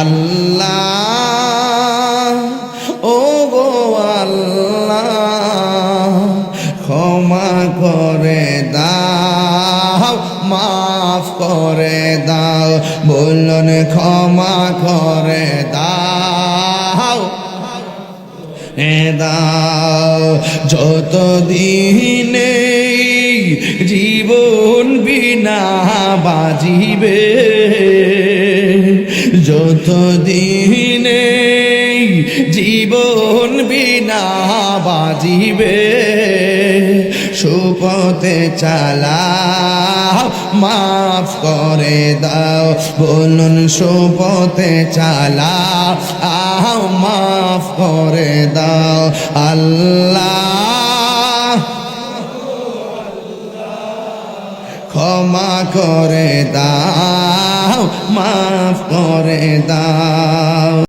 আল্লাহ ও গো আল্লাহ, ক্ষমা করে দাও, মাফ করে দাও বলুন ক্ষমা করে দাও। এ দাও যত দিনে জীবন বিনা বাজিবে যত দিনে জীবন বিনা বাজিবে, সুপথে চালা, মাফ করে দাও, বলুন সুপথে চালা আও মাফ করে দাও, আল্লাহ। ক্ষমা করে দাও। মাফ করে দাও।